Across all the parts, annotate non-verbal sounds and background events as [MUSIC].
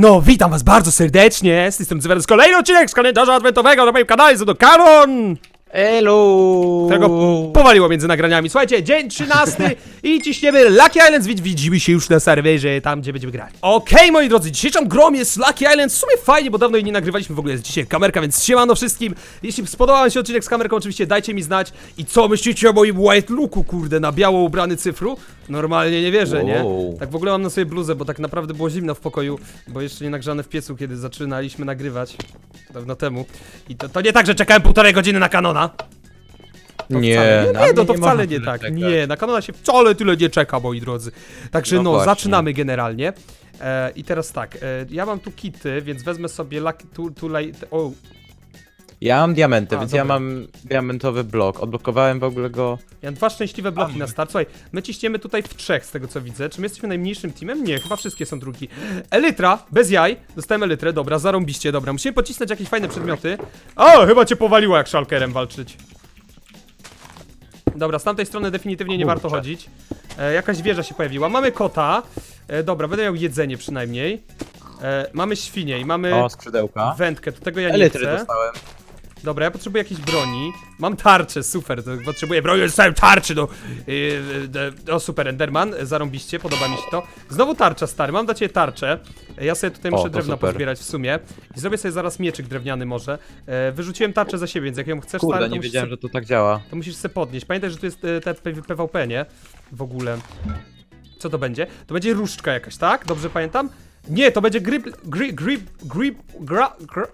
No, witam was bardzo serdecznie, z tej strony kolejny odcinek z kalendarza adwentowego na moim kanale, to Kanon, Elo! którego powaliło między nagraniami. Słuchajcie, dzień 13 i ciśniemy Lucky Islands, Wi- widzimy się już na serwerze, tam gdzie będziemy grać. Okej, moi drodzy, dzisiejszą grą jest Lucky Islands, w sumie fajnie, bo dawno jej nie nagrywaliśmy, w ogóle jest dzisiaj kamerka, więc siemano wszystkim. Jeśli spodobał wam się odcinek z kamerką, oczywiście dajcie mi znać. I co myślicie o moim white looku, kurde, na biało ubrany cyfru? Normalnie nie wierzę, nie? Wow. Tak w ogóle mam na sobie bluzę, bo tak naprawdę było zimno w pokoju, bo jeszcze nie nagrzane w piecu, kiedy zaczynaliśmy nagrywać dawno temu. I to, to nie tak, że czekałem półtorej godziny na kanona. To Nie, wcale, na nie, no mnie to nie wcale można nie tyle tak. czekać. Nie, na kanona się wcale tyle nie czeka, moi drodzy. Także no, No właśnie. zaczynamy generalnie. E, I teraz tak, e, ja mam tu kity, więc wezmę sobie lucky, tu, tu, lej- o, Ja mam diamenty, A, więc dobra. ja mam diamentowy blok. Odblokowałem w ogóle go. ja mam dwa szczęśliwe bloki na start. Słuchaj, my ciśniemy tutaj w trzech, z tego co widzę. Czy my jesteśmy najmniejszym teamem? Nie, chyba wszystkie są drugi. Elytra, bez jaj. Dostałem elytrę, dobra, zarąbiście, dobra. Musimy pocisnąć jakieś fajne przedmioty. O, chyba cię powaliło jak szalkerem walczyć. Dobra, z tamtej strony definitywnie nie warto Kurczę. chodzić. E, jakaś wieża się pojawiła. Mamy kota. E, dobra, będę miał jedzenie przynajmniej. E, mamy świnie i mamy O, skrzydełka. wędkę, to tego ja nie Elitry chcę. dostałem. Dobra, ja potrzebuję jakiejś broni. Mam tarczę, super, to potrzebuję broni, dostałem tarczy, no. Yy, yy, o, super, Enderman, zarąbiście, podoba mi się to. Znowu tarcza, stary, mam dla ciebie tarczę. Ja sobie tutaj O, muszę to drewna super. pozbierać w sumie. I zrobię sobie zaraz mieczyk drewniany może. E, wyrzuciłem tarczę za siebie, więc jak ją chcesz, stary, Kurde, to nie wiedziałem, se, że to tak działa. to musisz se podnieść. Pamiętaj, że tu jest e, te PvP, nie? W ogóle. Co to będzie? To będzie różdżka jakaś, tak? Dobrze pamiętam? Nie, to będzie grip, grip, grip, grip, gra, gra,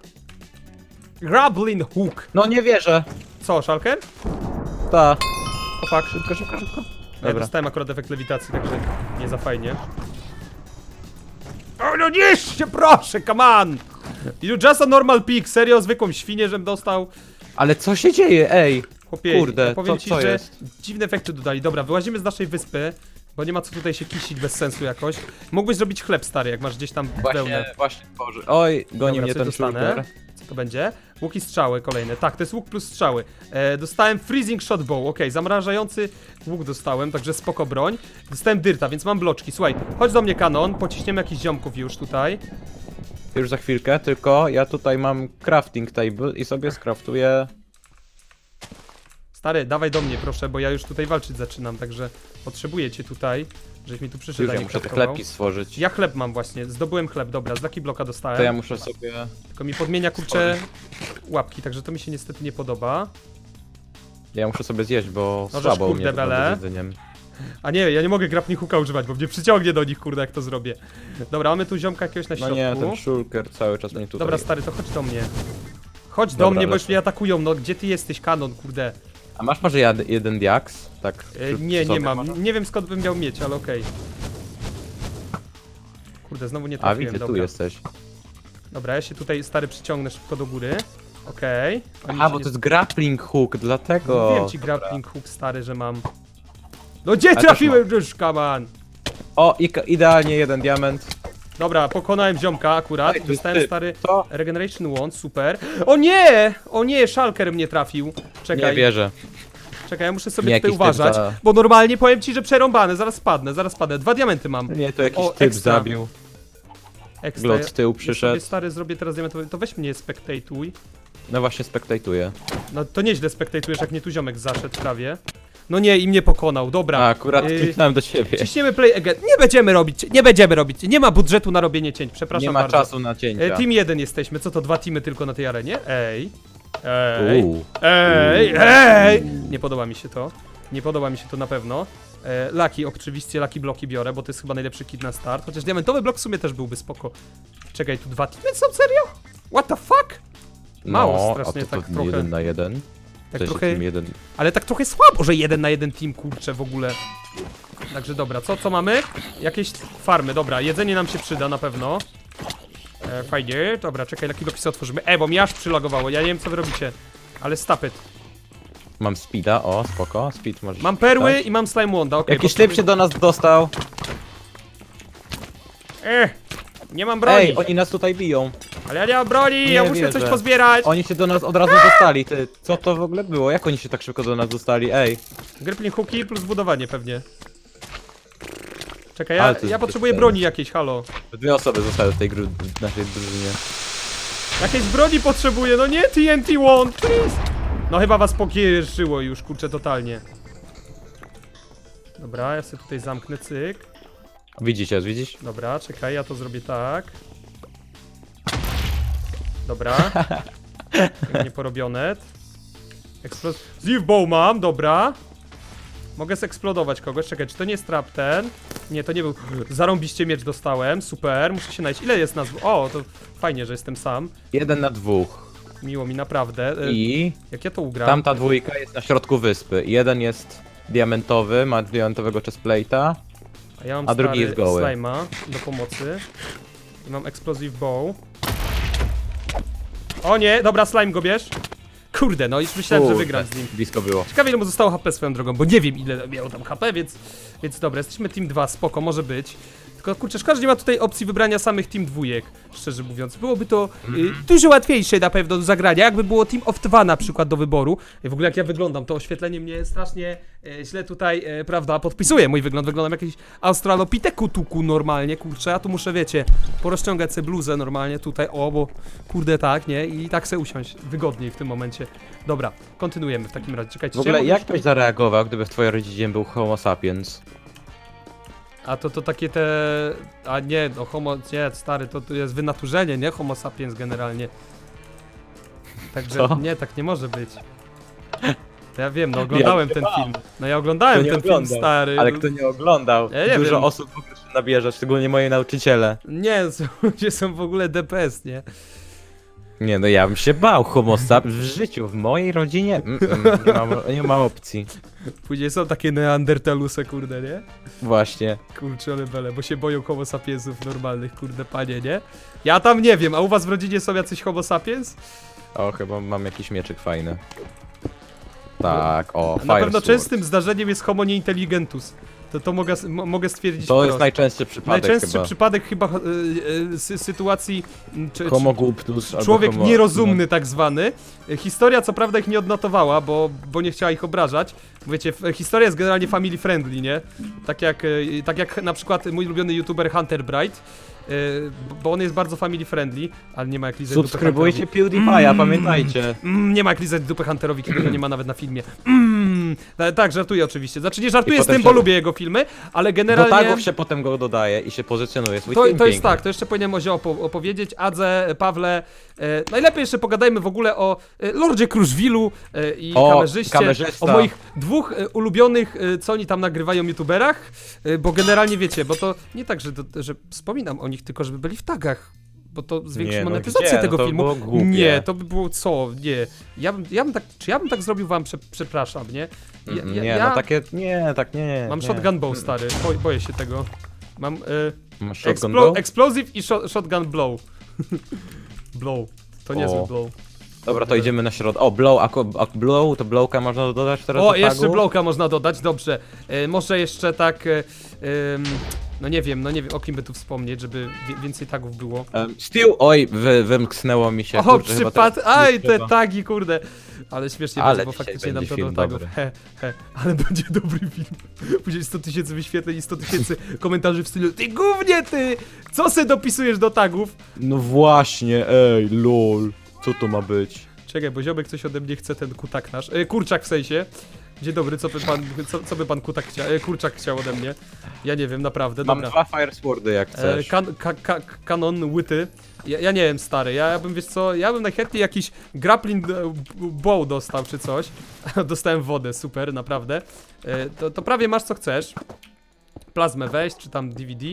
grappling hook. No nie wierzę. Co, szalker? Ta. O fuck. Szybko, szybko, szybko. Ja Dobra. dostałem akurat efekt lewitacji, także nie za fajnie. O no niszcie, proszę, come on! You just a normal pig, serio, zwykłą świnię, żem dostał. Ale co się dzieje, ej? Chłopie, Kurde, powiem co- ci, co że jest? dziwne efekty dodali. Dobra, wyłazimy z naszej wyspy, bo nie ma co tutaj się kisić bez sensu jakoś. Mógłbyś zrobić chleb stary, jak masz gdzieś tam wełnę. Właśnie, właśnie tworzy. Oj, goni Dobra, mnie coś ten dostanę. Co to będzie? Łuk i strzały kolejne. Tak, to jest łuk plus strzały. E, dostałem freezing shot bow, okej, zamrażający łuk dostałem, także spoko broń. Dostałem dyrta, więc mam bloczki. Słuchaj, chodź do mnie kanon, pociśniemy jakichś ziomków już tutaj. Już za chwilkę, tylko ja tutaj mam crafting table i sobie skraftuję. Stary, dawaj do mnie proszę, bo ja już tutaj walczyć zaczynam, także potrzebuję cię tutaj, żeś mi tu przyszedł, Już a ja nie muszę te kraftował. chlebki stworzyć. Ja chleb mam właśnie, zdobyłem chleb, dobra, z Lucky Bloka dostałem. To ja muszę sobie. Tylko mi podmienia kurcze łapki, także to mi się niestety nie podoba. Ja muszę sobie zjeść, bo No słabo u mnie z jedzeniem. A nie, ja nie mogę grappling hooka używać, bo mnie przyciągnie do nich, kurde, jak to zrobię. Dobra, mamy tu ziomka jakiegoś na No środku. nie, ten shulker cały czas mnie tutaj. Dobra, stary, to chodź do mnie. Chodź do Dobra, mnie, bo już mnie atakują, no gdzie ty jesteś, kanon, kurde. A masz może jad- jeden diaks? Tak. E, przy- nie, nie mam. Nie wiem skąd bym miał mieć, ale okej. Kurde, znowu nie A trafiłem, widzę, tu dobra. jesteś. Dobra, ja się tutaj, stary, przyciągnę szybko do góry. Okej. Oni A, się bo nie- to jest grappling hook, dlatego. Mówiłem ci grappling hook, stary, że mam. No gdzie też trafiłem już, kaman? O, i idealnie jeden diament. Dobra, pokonałem ziomka akurat. Ej, to jest Dostałem typ. stary To? Regeneration Wand, super. O nie! O nie, Shulker mnie trafił. Nie Czekaj, wierzę. czekaj, ja muszę sobie Nie, tutaj jakiś typ uważać. za- Bo normalnie powiem ci, że przerąbane, zaraz spadnę, zaraz spadnę. Dwa diamenty mam. Nie, to jakiś O, typ ekstra. zabił. Ekstra. Glot z tyłu Ja sobie przyszedł. stary zrobię teraz diamentowy. To weź mnie spektatuj. No właśnie, spektajtuję. No to nieźle spektatujesz, jak mnie tu ziomek zaszedł prawie. No nie, i mnie pokonał, dobra. A, akurat Yy, kliknąłem do ciebie. Ciśniemy play again. Nie będziemy robić, nie będziemy robić. Nie ma budżetu na robienie cięć, przepraszam Nie ma bardzo. czasu na cięcia. team 1 jesteśmy, co to dwa teamy tylko na tej arenie? Ej. Ej. Uuu. Ej, ej! Nie podoba mi się to. Nie podoba mi się to na pewno. E, Lucky, oczywiście Lucky bloki biorę, bo to jest chyba najlepszy kit na start. Chociaż diamentowy blok w sumie też byłby spoko. Czekaj, tu dwa teamy są serio? What the fuck? Mało no, strasznie, a to, to tak trochę. jeden na jeden. Tak Tak trochę, team jeden. ale tak trochę słabo, że jeden na jeden team, kurczę, w ogóle. Także dobra, co, co mamy? Jakieś farmy, dobra, jedzenie nam się przyda na pewno. E, fajnie, dobra, czekaj, bloki sobie otworzymy. E, bo mi aż przylagowało, ja nie wiem co wy robicie. Ale stapyt. Mam speeda, o, spoko. Speed możesz Mam perły i mam slime wanda, okej. Jakiś typ się do nas dostał. Eh, nie mam broni, Ej, oni nas tutaj biją. ale ja nie mam broni, ja Nie muszę wierzę. coś pozbierać. Oni się do nas od razu dostali, ty. Co to w ogóle było? Jak oni się tak szybko do nas dostali? Ej. Grappling hooki plus budowanie pewnie. Czekaj, ja, Ale to jest ja potrzebuję broni jakiejś, halo. Dwie osoby zostały w tej gru- w naszej drużynie. Jakiejś broni potrzebuję, no nie TNT Wand, please! No chyba was pokierszyło już, kurczę, totalnie. Dobra, ja sobie tutaj zamknę cyk. Widzicie, widzisz? Dobra, czekaj, ja to zrobię tak. Dobra. [LAUGHS] Nie porobione. Eksplod... Zleaf bow mam, dobra. Mogę zeksplodować kogoś. Czekaj, czy to nie jest trap ten? Nie, to nie był. Zarąbiście miecz dostałem, super. Muszę się znaleźć. Ile jest nas? O, to fajnie, że jestem sam. Jeden na dwóch. Miło mi naprawdę. E, I Jak ja to ugram? tamta dwójka jest na środku wyspy. Jeden jest diamentowy, ma diamentowego chestplate'a. A ja mam a drugi jest goły. slime'a do pomocy. I mam explosive bow. O nie, dobra, slime go bierz. Kurde, no już myślałem, że Kurde, wygram z nim. Blisko było. Ciekawe ile mu zostało HP swoją drogą, bo nie wiem ile miał tam HP, więc, więc dobra, jesteśmy team 2, spoko, może być. Tylko kurczę, szkoda, że nie ma tutaj opcji wybrania samych team dwójek, szczerze mówiąc. Byłoby to y, dużo łatwiejsze na pewno do zagrania, jakby było team of 2 na przykład do wyboru. I w ogóle jak ja wyglądam, to oświetlenie mnie strasznie e, źle tutaj, e, prawda, podpisuje mój wygląd. Wyglądam jak jakiś australopiteku tuku normalnie, kurczę, a tu muszę, wiecie, porozciągać sobie bluzę normalnie tutaj, o, bo kurde tak, nie? I tak se usiąść wygodniej w tym momencie. Dobra, kontynuujemy w takim razie. Czekajcie, W ogóle jak byś zareagował, gdyby w twojej rodzinie był homo sapiens? A to to takie te. A nie, no homo. Nie, stary, to, to jest wynaturzenie, nie? Homo sapiens generalnie. Także Co? nie, tak nie może być. To ja wiem, no oglądałem Ja ten film. No ja oglądałem Kto nie ten film oglądał? stary. Ale kto nie oglądał? Ja nie Dużo wiem. osób w ogóle się nabierze, szczególnie moi nauczyciele. Nie, są- [LAUGHS] ludzie są w ogóle DPS, nie? Nie no, ja bym się bał homo sapiens w życiu, w mojej rodzinie. Mm, mm, nie, ma, nie ma opcji. Później są takie neandertalusy, kurde, nie? Właśnie. Kurczę, ale bele, bo się boją homo sapiensów normalnych, kurde panie, nie? Ja tam nie wiem, a u was w rodzinie są jacyś homo sapiens? O, chyba mam jakiś mieczyk fajny. Tak, o, Na pewno Sword. częstym zdarzeniem jest homo nieintelligentus. To, to mogę, mogę stwierdzić To jest wprost. najczęstszy przypadek Najczęstszy chyba. przypadek chyba y, sy sytuacji m, czy, Homo guptus albo człowiek homo... nierozumny tak zwany. Historia co prawda ich nie odnotowała, bo, bo nie chciała ich obrażać. Wiecie, f- historia jest generalnie family friendly, nie? Tak jak, y, tak jak na przykład mój ulubiony youtuber Hunter Bright, bo on jest bardzo family friendly, ale nie ma jak lizać dupy Subskrybujcie. PewDiePie'a, pamiętajcie. Mm, nie ma jak lizać dupy Hunterowi, kiedy go nie ma nawet na filmie. Mm, e, tak, żartuję oczywiście. Znaczy nie żartuję z tym, potem bo się- lubię jego filmy, ale Do generalnie... tagów się potem go dodaje i się pozycjonuje swój To, film to jest piękny. tak, to jeszcze powinienem o Zio opo opowiedzieć. Adze, Pawle, e, najlepiej jeszcze pogadajmy w ogóle o e, Lordzie Kruszwilu e, i O, kamerzyście, kamerzysta. o moich dwóch e, ulubionych, e, co oni tam nagrywają youtuberach, e, bo generalnie wiecie, bo to nie tak, że, że wspominam o nich, tylko żeby byli w tagach. Bo to zwiększy Nie, no monetyzację gdzie? No tego to filmu. nie, to by było co? Nie. Ja bym, ja bym tak, czy ja bym tak zrobił wam, prze, przepraszam, nie? Ja, Mm, ja, nie, ja no takie, nie, tak nie. mam nie. shotgun bow, stary, Bo, boję się tego. Mam e, Masz shotgun explo bow? explosive i shot, shotgun blow. [LAUGHS] blow. To niezły blow. Dobra, to idziemy na środek. O, blow, a, a blow, to blowka można dodać teraz O, do jeszcze blowka można dodać, dobrze. E, może jeszcze tak, e, no nie wiem, no nie wiem, o kim by tu wspomnieć, żeby wie, więcej tagów było. Steel, oj, wy, wymknęło mi się. O, kurczę, chyba przypad, teraz aj, te trzeba. tagi, kurde. Ale śmiesznie Ale będzie, bo dzisiaj faktycznie dam będzie to do film tagów. dobry. He, he, ale [LAUGHS] będzie dobry film. Później 100 tysięcy wyświetleń i 100 tysięcy [LAUGHS] komentarzy w stylu Ty gównie ty! Co se dopisujesz do tagów? No właśnie, ej, lol. Co to ma być? Czekaj, bo ziomek coś ode mnie chce, ten kutak nasz. E, kurczak w sensie. Dzień dobry, co by pan, co, co by pan kutak chciał, e, kurczak chciał ode mnie? Ja nie wiem, naprawdę, Mam dobra. dwa fire swordy jak E, chcesz. kan, ka, ka, kanon łyty. Ja, ja nie wiem, stary, ja, bym, wiesz co, ja bym najchętniej jakiś grappling e, b- bow dostał, czy coś. [LAUGHS] Dostałem wodę, super, naprawdę. E, to, to prawie masz co chcesz. Plazmę weź, czy tam DVD.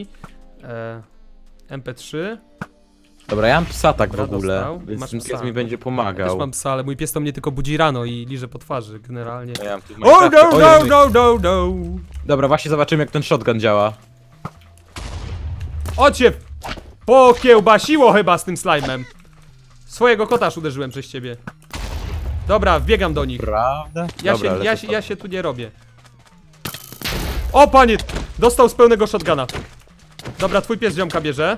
E, MP3. Dobra, ja mam psa tak w Dobra, ogóle, dostał. więc Masz ten psa. pies mi będzie Też pomagał. mam psa, ale mój pies to mnie tylko budzi rano i liże po twarzy, generalnie. Ja mam tu w Oh no, Minecrafcie- no, Jezu. no, no, no! Dobra, właśnie zobaczymy jak ten shotgun działa. O cię pokiełbasiło chyba z tym slime'em. Swojego kota aż uderzyłem przez ciebie. Dobra, wbiegam do nich. Prawda? Ja, Dobra, się, lecę ja, się, ja się tu nie robię. O panie! Dostał z pełnego shotguna. Dobra, twój pies ziomka bierze.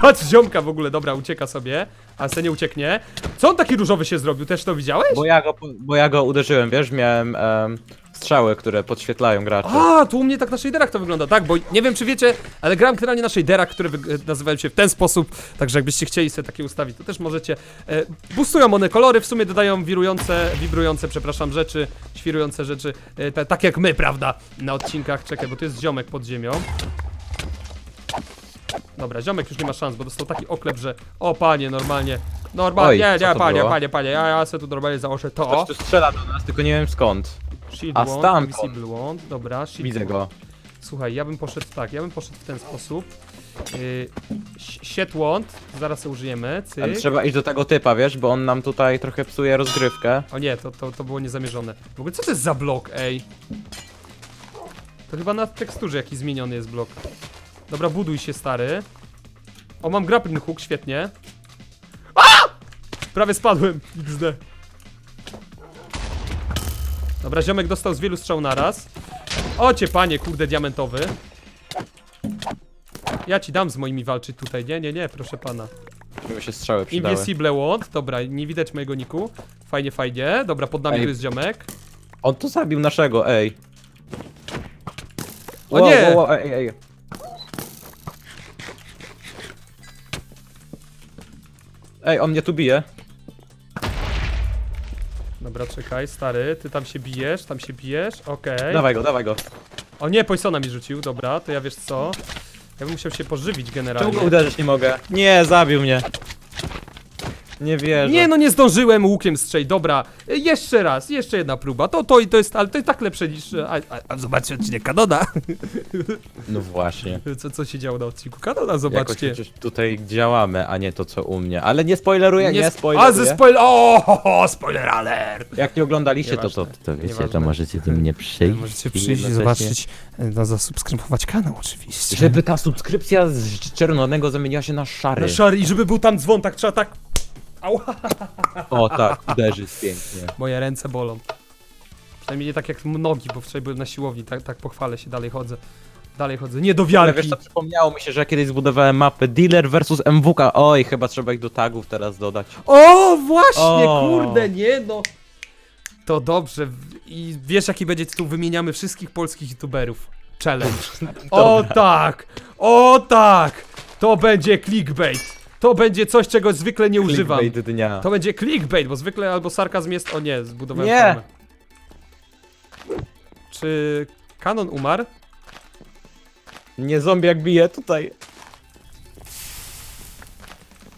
Patrz ziomka w ogóle, dobra, ucieka sobie. Ale se nie ucieknie. Co on taki różowy się zrobił? Też to widziałeś? Bo ja go, bo ja go uderzyłem, wiesz, miałem em, strzały, które podświetlają graczy. A, tu u mnie tak na shaderach to wygląda, tak, bo nie wiem czy wiecie, ale gram generalnie na shaderach, które wyg- nazywają się w ten sposób, także jakbyście chcieli sobie takie ustawić, to też możecie. E, boostują one kolory, w sumie dodają wirujące, wibrujące, przepraszam, rzeczy, świrujące rzeczy, e, ta, tak jak my, prawda, na odcinkach. Czekaj, bo tu jest ziomek pod ziemią. Dobra, ziomek już nie ma szans, bo dostał taki oklep, że o panie, normalnie, normalnie, Oj, nie, co nie, to panie, było? panie, panie, ja, ja sobie tu normalnie założę to. Ktoś tu strzela do nas, tylko nie wiem skąd. Shield A, wand, stamtąd. invisible wand, dobra, shield Widzę wand. go. Słuchaj, ja bym poszedł tak, ja bym poszedł w ten sposób. Yy, wand, zaraz to użyjemy, Ale cyk. trzeba iść do tego typa, wiesz, bo on nam tutaj trochę psuje rozgrywkę. O nie, to, to, to było niezamierzone. W ogóle co to jest za blok, ej? To chyba na teksturze jakiś zmieniony jest blok. Dobra, buduj się, stary. O, mam grappling hook, świetnie. A! Prawie spadłem, XD. Dobra, ziomek dostał z wielu strzał naraz. O cię, panie, kurde, diamentowy. Ja ci dam z moimi walczyć tutaj, nie, nie, nie, proszę pana. Żeby się strzały przydały. Invisible Wand, dobra, nie widać mojego niku. Fajnie, fajnie. Dobra, pod nami Ej. tu jest ziomek. On tu zabił naszego, ej. O nie! Wow, wow, ej, ej. Ej, on mnie tu bije. Dobra, czekaj, stary, ty tam się bijesz, tam się bijesz, okej. Dawaj go, dawaj go. O nie, Poisona mi rzucił, dobra, to ja wiesz co? Ja bym musiał się pożywić Czemu generalnie. go uderzyć nie mogę? Nie, zabił mnie. Nie wierzę. Nie, no nie zdążyłem łukiem strzelić, dobra. Jeszcze raz, jeszcze jedna próba. To, to i to jest, ale to jest tak lepsze niż... A, a, a zobaczcie odcinek Kanona. [LAUGHS] No właśnie. Co, co się działo na odcinku Kanona, Jakoś zobaczcie. przecież tutaj działamy, a nie to co u mnie. Ale nie spoileruję, nie, sp- A, spoileruję. ze spoiler... O, ho, ho, spoiler alert! Jak nie oglądaliście, to, to, Nieważne. to wiecie, Nieważne. to możecie do mnie przyjść. Możecie i przyjść i jednocześnie- zobaczyć, no zasubskrybować kanał oczywiście. Żeby ta subskrypcja z czerwonego zamieniła się na szary. Na szary i żeby był tam dzwon, tak trzeba tak... Ała, O tak, uderzyć pięknie. moje ręce bolą. Przynajmniej nie tak jak nogi, bo wczoraj byłem na siłowni, tak, tak pochwalę się, dalej chodzę. Dalej chodzę, nie do Ale wiarki. wiesz co, przypomniało mi się, że ja kiedyś zbudowałem mapę Dealer versus MWK. Oj, chyba trzeba ich do tagów teraz dodać. O, właśnie, O. kurde, nie no. To dobrze. w- I wiesz jaki będzie tytuł? Wymieniamy wszystkich polskich youtuberów. Challenge. [LAUGHS] O tak! O tak! To będzie clickbait. To będzie coś, czego zwykle nie używam. Clickbait dnia. To będzie clickbait, bo zwykle albo sarkazm jest... O nie, zbudowałem Nie. farmę. Czy Kanon umarł? Nie zombie jak bije tutaj.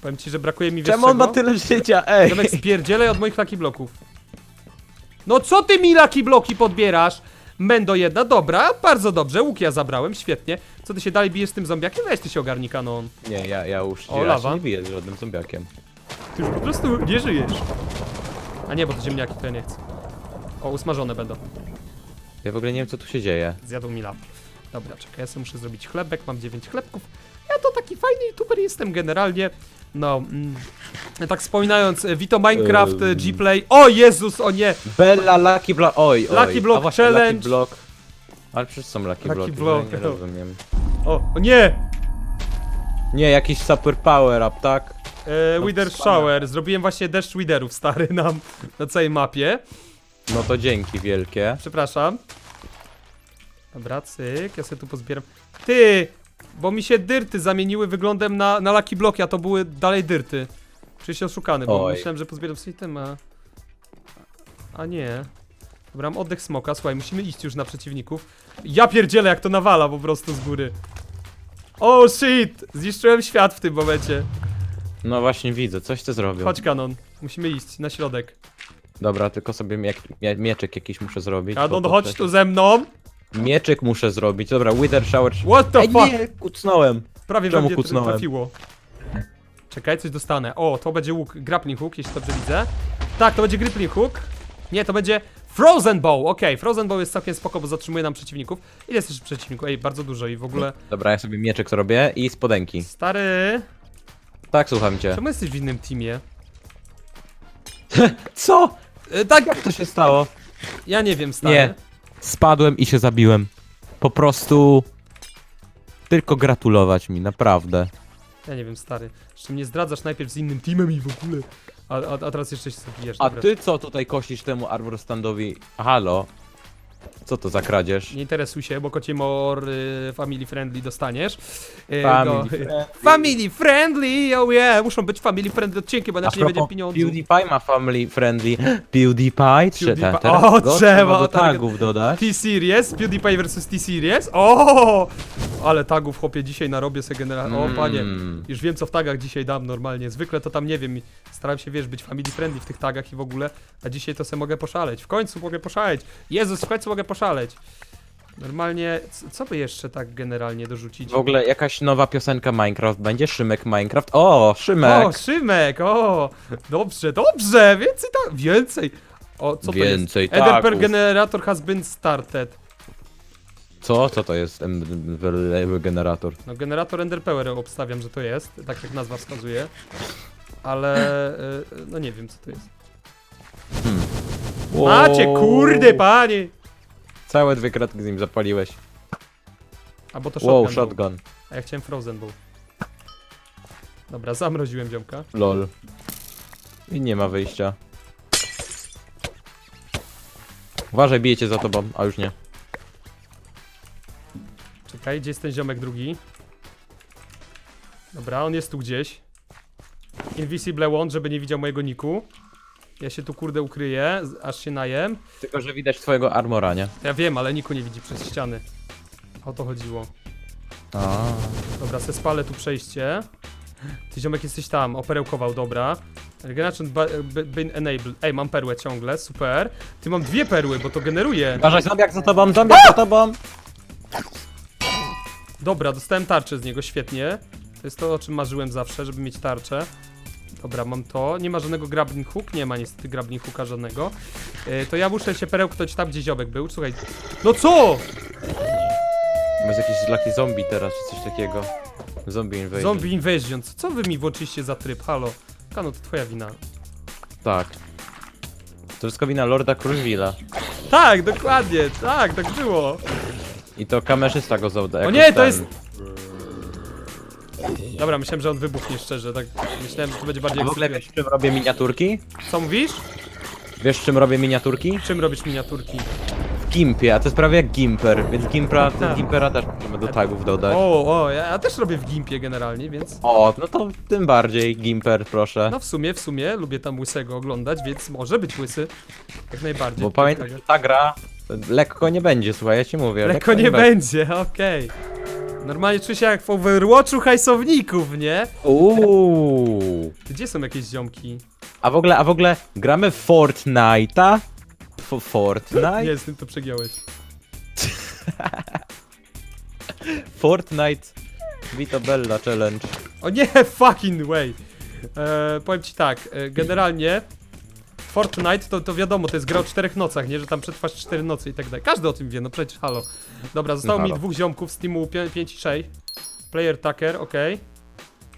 Powiem ci, że brakuje mi wiesz Czemu on ma czego? tyle życia? Ej! Zamiast spierdzielaj od moich laki bloków. No co ty mi laki bloki podbierasz? Mendo jedna, dobra, bardzo dobrze, łuk ja zabrałem, świetnie. Co ty się dalej bijesz z tym zombiakiem? Weź ty się ogarnij kanon. Nie, ja, ja już O, ja lawa. się nie biję z żadnym zombiakiem. Ty już po prostu nie żyjesz. A nie, bo to ziemniaki, to ja nie chcę. O, usmażone będą. Ja w ogóle nie wiem co tu się dzieje. Zjadł mi lap. Dobra, czekaj, ja sobie muszę zrobić chlebek, mam 9 chlebków. Ja to taki fajny youtuber jestem generalnie. No, mm, tak wspominając, e, Vito Minecraft, Ym. um. Gplay. O Jezus, o nie! Bella Lucky Block. Oj, oj. Lucky Block A właśnie, Challenge. Lucky Block. Ale przecież są Lucky, Lucky Blocky, Block. że Nie rozumiem. O, o nie! Nie, jakiś super power up, tak? E, No, Wither. Shower. Zrobiłem właśnie deszcz Witherów stary nam na całej mapie. No to dzięki wielkie. Przepraszam. Dobra, cyk, ja sobie tu pozbieram. Ty! Bo mi się dyrty zamieniły wyglądem na, na Lucky Block, a to były dalej dyrty. Czuję się oszukany, bo Oj. myślałem, że pozbieram sobie tym, a... A nie. Dobra, mam oddech smoka, słuchaj, musimy iść już na przeciwników. Ja pierdzielę, jak to nawala po prostu z góry. Oh shit! Zniszczyłem świat w tym momencie. No właśnie widzę, coś ty zrobił. Chodź kanon, musimy iść na środek. Dobra, tylko sobie mie mie mieczek jakiś muszę zrobić. bo Kanon, to chodź tu ze mną! Mieczek muszę zrobić. Dobra, Wither Shower. What the Ej, fuck? nie, kucnąłem. Prawie we Czemu mnie to kucnąłem? trafiło. Czekaj, coś dostanę. O, to będzie łuk, grappling hook, jeśli dobrze widzę. Tak, to będzie grappling hook. Nie, to będzie Frozen Bow. Okej, Frozen Bow jest całkiem spoko, bo zatrzymuje nam przeciwników. Ile jest jeszcze przeciwników? Ej, bardzo dużo i w ogóle... Dobra, ja sobie mieczek zrobię i spodenki. Stary, Tak, słucham cię. czemu jesteś w innym teamie? [LAUGHS] Co? E, tak, Jak to się stało? ja nie wiem, stary. Nie. Spadłem i się zabiłem. Po prostu... Tylko gratulować mi, naprawdę. Ja nie wiem, stary. Jeszcze mnie zdradzasz najpierw z innym teamem i w ogóle... A, a, a teraz jeszcze się zabijesz, A dobra. ty co tutaj kosisz temu Arbor Standowi? Halo? Co to za kradzież? Nie interesuj się, bo kocie mor y, family friendly dostaniesz. Y, Family [LAUGHS] friendly. Family friendly, oh yeah, muszą być family friendly odcinki, bo A inaczej nie będzie propos, pieniądzów. PewDiePie ma family friendly. PewDiePie? Czy PewDiePie- ten, teraz O, go trzeba, do tak. tagów dodać? T-Series, PewDiePie vs T-Series. O! Ale tagów chłopie dzisiaj narobię sobie generalnie. O panie, Mm. już wiem co w tagach dzisiaj dam normalnie. Zwykle to tam nie wiem, staram się wiesz, być family friendly w tych tagach i w ogóle, a dzisiaj to sobie mogę poszaleć. W końcu mogę poszaleć. Jezus, w końcu mogę poszaleć. Normalnie, co by jeszcze tak generalnie dorzucić? W ogóle jakaś nowa piosenka Minecraft będzie? Szymek Minecraft? O, Szymek! O, Szymek, o! Dobrze, dobrze, więcej tak, więcej. O, co Więcej to jest? Per tagów. generator has been started. Co? Co to jest em, generator? No, generator Ender Power obstawiam, że to jest, tak jak nazwa wskazuje. Ale, y, no nie wiem co to jest. Macie, kurde, panie! Całe dwie kratki z nim zapaliłeś. A bo to shotgun Wow, był. shotgun. A ja chciałem Frozen był. Dobra, zamroziłem ziomka. Lol. I nie ma wyjścia. Uważaj, bijecie za tobą, a już nie. Czekaj, gdzie jest ten ziomek drugi? Dobra, on jest tu gdzieś. Invisible Wand, żeby nie widział mojego niku. Ja się tu kurde ukryję, z- aż się najem. Tylko, że widać twojego armora, nie? Ja wiem, ale niku nie widzi przez ściany. O to chodziło. A. Dobra, se spalę tu przejście. Ty ziomek jesteś tam, operełkował, dobra. Regeneration ba- b- enabled. Ej, mam perłę ciągle, super. Ty mam dwie perły, bo to generuje. Uważaj, zombiak za tobą, zombiak za tobą! Dobra, dostałem tarczę z niego, świetnie. To jest to, o czym marzyłem zawsze, żeby mieć tarczę. Dobra, mam to. Nie ma żadnego grappling hook, nie ma niestety grappling hooka żadnego. E, to ja muszę się perełknąć tam, gdzie ziomek był. Słuchaj. No co? Masz jakiś lucky zombie teraz, czy coś takiego. Zombie invasion. Zombie Invasion. Co- Co wy mi włączyliście za tryb? Halo. Kano, to twoja wina. Tak. To wszystko wina Lorda Kruszwila. Tak, dokładnie, tak, tak było. I to kamerzysta go zauda. O nie, to jest- Dobra, myślałem, że on wybuchnie szczerze, tak myślałem, że to będzie bardziej A w ogóle wiesz, czym robię miniaturki? Co mówisz? Wiesz, czym robię miniaturki? Czym robisz miniaturki? W Gimpie, a to jest prawie jak Gimper, więc Gimpera, Tak. Gimpera też możemy do tagów dodać. O, o, ja, ja też robię w Gimpie generalnie, więc... O, no to tym bardziej Gimper, proszę. No w sumie, w sumie, lubię tam łysego oglądać, więc może być łysy. Jak najbardziej. Bo pamiętaj, że ta gra lekko nie będzie, słuchaj, ja ci mówię. Lekko nie będzie, okej. Normalnie czuję się jak w Overwatchu hajsowników, nie? Uuu. Gdzie są jakieś ziomki? A w ogóle, a w ogóle gramy w Fortnite'a? F Fortnite? Nie, z tym to przegiąłeś. [LAUGHS] Fortnite Vito Bella Challenge. O nie, [LAUGHS] fucking way. E, powiem ci tak, e, generalnie Fortnite to, to wiadomo, to jest gra o czterech nocach, nie? Że tam przetrwasz cztery nocy i tak dalej. Każdy o tym wie, no przecież halo. Dobra, zostało No mi halo. dwóch ziomków z teamu 5 i 6. Player Tucker, okej.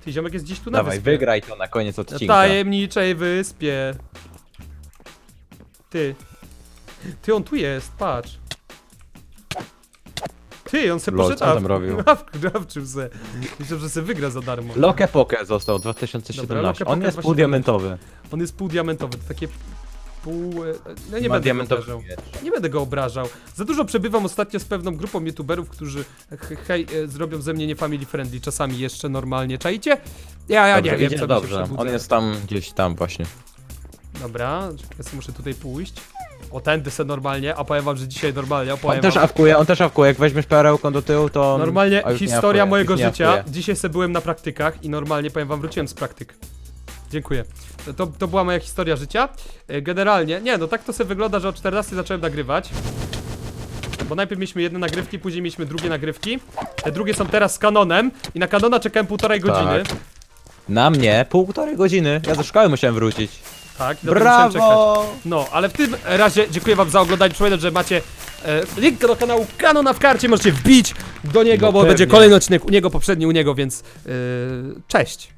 Ty ziomek jest gdzieś tu na Dawaj, wyspie. wygraj to na koniec Na odcinka. tajemniczej wyspie. Ty. Ty, on tu jest, patrz. Ty, on se Lol, poszedł... co on tam robił? [LAUGHS] Nawczył se. Myślę, że se wygra za darmo. Loke Poke został Dobra, 2017. Loke On Poke jest właśnie półdiamentowy. On jest półdiamentowy, to takie pół... e, No nie Ma będę go diamentowy obrażał. miecz. Nie będę go obrażał. Za dużo przebywam ostatnio z pewną grupą youtuberów, którzy he- hej, e, zrobią ze mnie nie family friendly, czasami jeszcze normalnie. Czajcie? Ja, ja Dobrze, nie wiem, co mi dobrze. się przebudza. On jest tam, gdzieś tam właśnie. Dobra, ja sobie muszę tutaj pójść. O, tędy se normalnie, a powiem wam, że dzisiaj normalnie, On opowiem też wam. awkuje, on też awkuje. Jak weźmiesz perełką do tyłu, to on... Normalnie a już nie historia awkuje, mojego już nie życia. awkuje. Dzisiaj se byłem na praktykach i normalnie, powiem wam, wróciłem z praktyk. Dziękuję. To, to była moja historia życia. E, Generalnie, nie, no tak to se wygląda, że o 14 zacząłem nagrywać. Bo najpierw mieliśmy jedne nagrywki, później mieliśmy drugie nagrywki. Te drugie są teraz z kanonem i na kanona czekałem półtorej godziny. Na mnie półtorej godziny. Ja ze szkoły musiałem wrócić. Tak, i dlatego musiałem czekać. Brawo! No, ale w tym razie dziękuję wam za oglądanie. Przypominam, że macie e, link do kanału Kanona w karcie, możecie wbić do niego, No bo pewnie. będzie kolejny odcinek u niego, poprzedni u niego, więc e, cześć.